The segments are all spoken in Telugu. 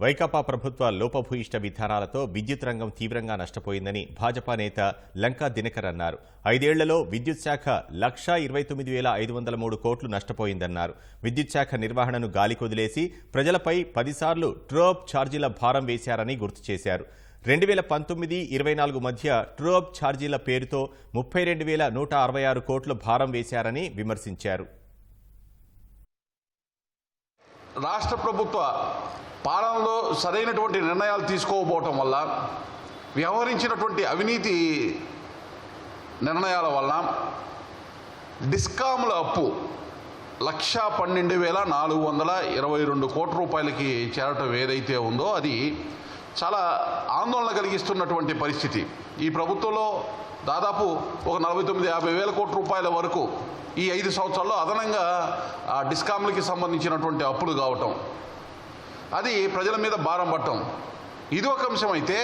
వైకాపా ప్రభుత్వ లోపభూయిష్ట విధానాలతో విద్యుత్ రంగం తీవ్రంగా నష్టపోయిందని భాజపా నేత లంకా దినకర్ అన్నారు. ఐదేళ్ళలో విద్యుత్ శాఖ లక్షా ఇరవై తొమ్మిది వేల ఐదు వందల మూడు కోట్లు నష్టపోయిందన్నారు. విద్యుత్ శాఖ నిర్వహణను గాలికొదిలేసి ప్రజలపై పదిసార్లు ట్రోప్ ఛార్జీల భారం వేశారని గుర్తు చేశారు. రెండు వేల పంతొమ్మిది ఇరవై నాలుగు మధ్య ట్రోప్ ఛార్జీల పేరుతో ముప్పై రెండు వేల నూట అరవై ఆరు కోట్ల భారం వేశారని విమర్శించారు. రాష్ట్ర ప్రభుత్వ పాలనలో సరైనటువంటి నిర్ణయాలు తీసుకోకపోవటం వల్ల వ్యవహరించినటువంటి అవినీతి నిర్ణయాల వల్ల డిస్కాముల అప్పు లక్ష పన్నెండు వేల నాలుగు వందల ఇరవై రెండు కోట్ల రూపాయలకి చేరటం ఏదైతే ఉందో అది చాలా ఆందోళన కలిగిస్తున్నటువంటి పరిస్థితి. ఈ ప్రభుత్వంలో దాదాపు ఒక నలభై తొమ్మిది యాభై వేల కోట్ల రూపాయల వరకు ఈ ఐదు సంవత్సరాల్లో అదనంగా ఆ డిస్కామ్లకి సంబంధించినటువంటి అప్పులు కావటం అది ప్రజల మీద భారం పట్టం. ఇది ఒక అంశం అయితే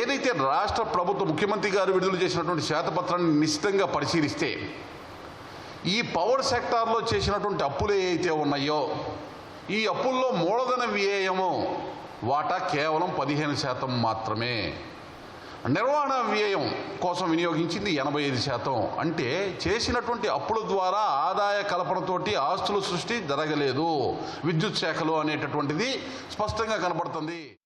ఏదైతే రాష్ట్ర ప్రభుత్వ ముఖ్యమంత్రి గారు విడుదల చేసినటువంటి శ్వేతపత్రాన్ని నిశ్చితంగా పరిశీలిస్తే ఈ పవర్ సెక్టార్లో చేసినటువంటి అప్పులు ఏవైతే ఉన్నాయో ఈ అప్పుల్లో మూలధన వ్యయము వాటా కేవలం పదిహేను శాతం మాత్రమే. నిర్వహణ వ్యయం కోసం వినియోగించింది ఎనభై ఐదు శాతం. అంటే చేసినటువంటి అప్పుల ద్వారా ఆదాయ కల్పనతోటి ఆస్తుల సృష్టి జరగలేదు. విద్యుత్ శాఖలో అనేటటువంటిది స్పష్టంగా కనపడుతుంది.